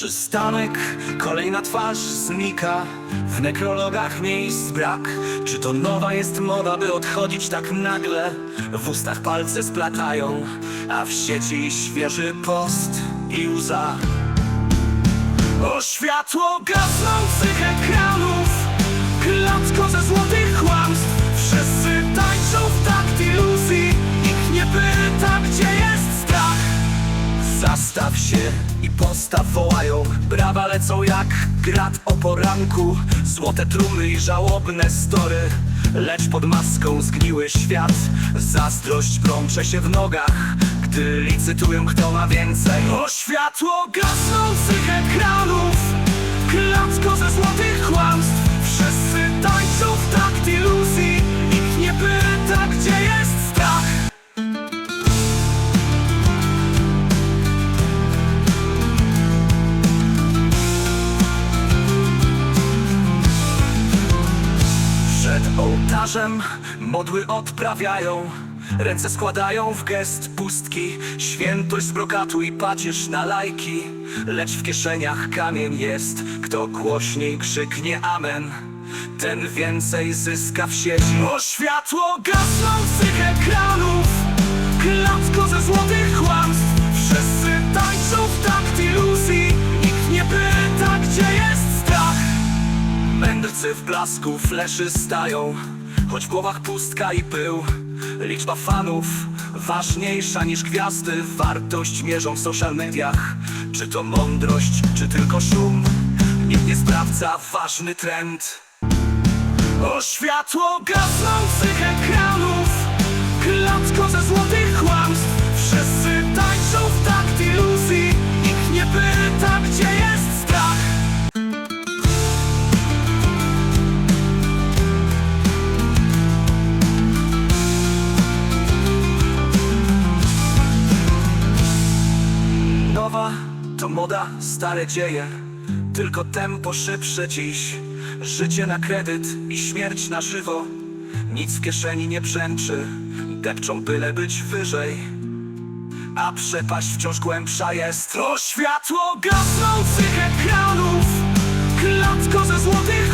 Przystanek, kolejna twarz znika. W nekrologach miejsc brak. Czy to nowa jest moda, by odchodzić tak nagle? W ustach palce splatają A w sieci świeży post i łza. O światło gasnących ekranów. Klatko ze złotych kłamstw. Wszyscy tańczą w takt iluzji. Nikt nie pyta, gdzie jest strach. Zastaw się postaw wołają. Brawa lecą jak grat o poranku. Złote trumny i żałobne story. Lecz pod maską zgniły świat. Zazdrość plącze się w nogach. Gdy licytują kto ma więcej. O światło gasnących ekranów. Klatko ze złotych Przed ołtarzem. Modły odprawiają Ręce składają w gest pustki. Świętość z brokatu i pacierz na lajki. Lecz w kieszeniach kamień jest. Kto głośniej krzyknie amen Ten więcej zyska w sieci. O światło gasnących ekranów. Klatko ze złotych W blasku fleszy stają. Choć w głowach pustka i pył Liczba fanów ważniejsza niż gwiazdy. Wartość mierzą w social mediach. Czy to mądrość, czy tylko szum? Nikt nie sprawdza ważny trend. O światło gasnących ekranów To moda, stare dzieje. Tylko tempo szybsze dziś. Życie na kredyt i śmierć na żywo. Nic w kieszeni nie brzęczy. Depczą byle być wyżej. A przepaść wciąż głębsza jest. To światło gasnących ekranów Klatko ze złotych